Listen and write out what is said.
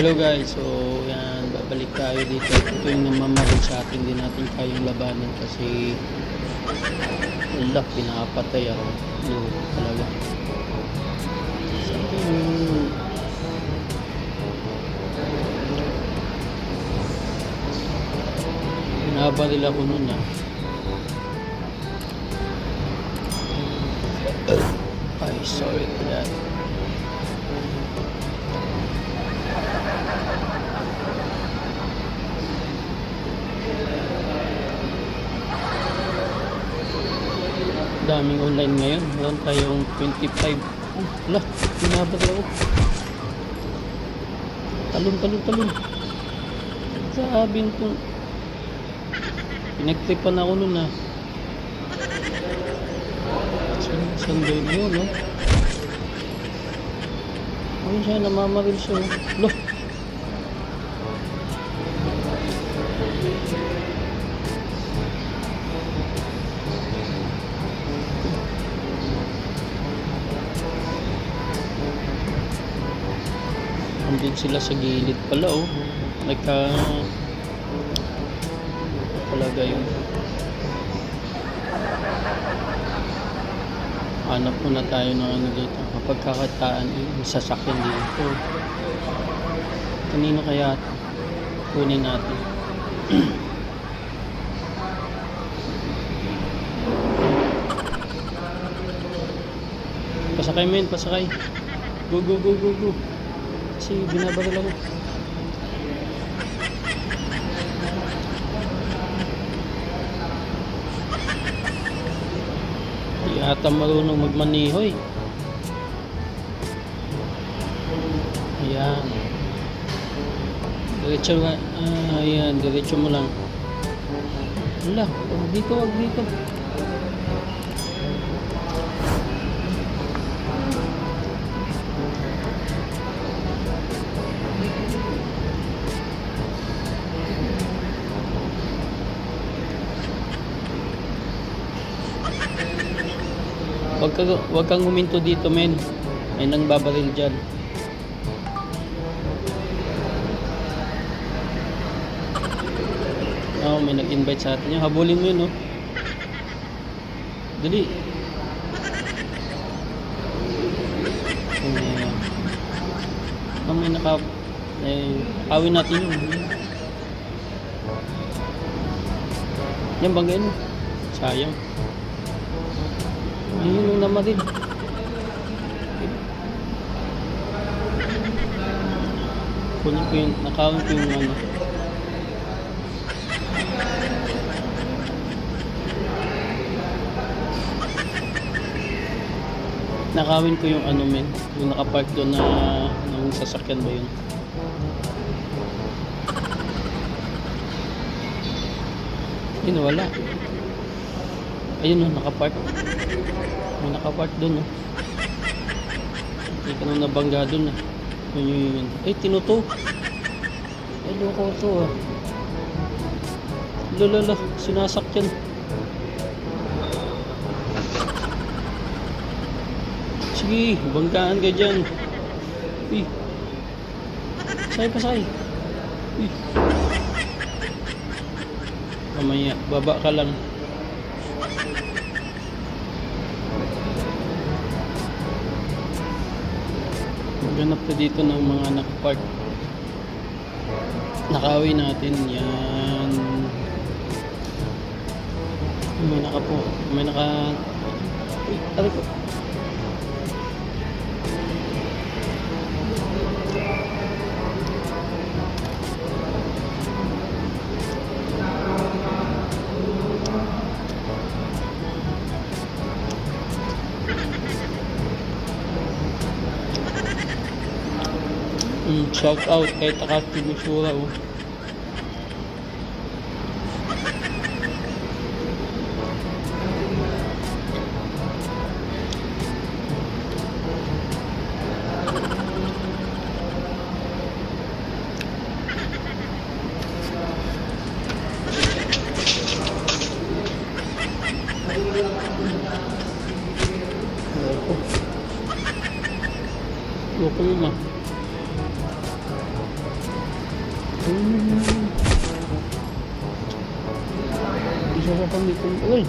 Hello guys, so yan, babalik tayo dito. Ito yung namamaril sa atin, hindi natin kayang labanan kasi wala, pinapatay ako. No, talaga. Sabi yung Binabaril ako nun ah. Ay, sorry for that. Daming online ngayon. Meron tayong 25. Oh, wala, binabag ako. Talon, talon, talon. Sabihin ko, pinagtripan ako nun ah. Saan, saan daw yun, no? Ayun siya, namamaril siya. oh. Lo, Andun sila sa gilid pala oh. Nagka... Talaga yun. Hanap muna tayo ng ano dito. Kapag kakataan, eh, may sasakyan dito. Kanino kaya? Kunin natin. pasakay men, pasakay. Go, go, go, go, go. Kasi binabaril ako. Di ata marunong magmanihoy. Ayan. Diretso nga. Ah, ayan, diretso mo lang. Wala, dito, wag dito. Wag, ka, wag kang huminto dito, men. May nang babaril dyan. Oo, may nag-invite sa atin. Habulin mo yun, oh. Dali. Uh, oh, may naka... Eh, awin natin yun. Yan, banggain mo. Sayang. Ayun naman din. Kunin ko yung, nakawin ko yung ano. Nakawin ko yung ano men, yung nakapark doon na ng sasakyan ba yun? Yun wala. Ayun oh, nakapark. May nakapark doon oh. Hindi ka nung nabangga doon ah. Yun yun yun. Ay, tinuto. Ay, loko to ah. Lala, sinasakyan. Sige, banggaan ka dyan. Uy. Say pa say. Uy. Mamaya, baba ka lang. Maghanap na dito ng mga nakapark. Nakawin natin yan. May naka po. May naka... Uy, aray shout out kay Takati Mishura oh. Loko. Loko mo Isa sa pamitin. Uy!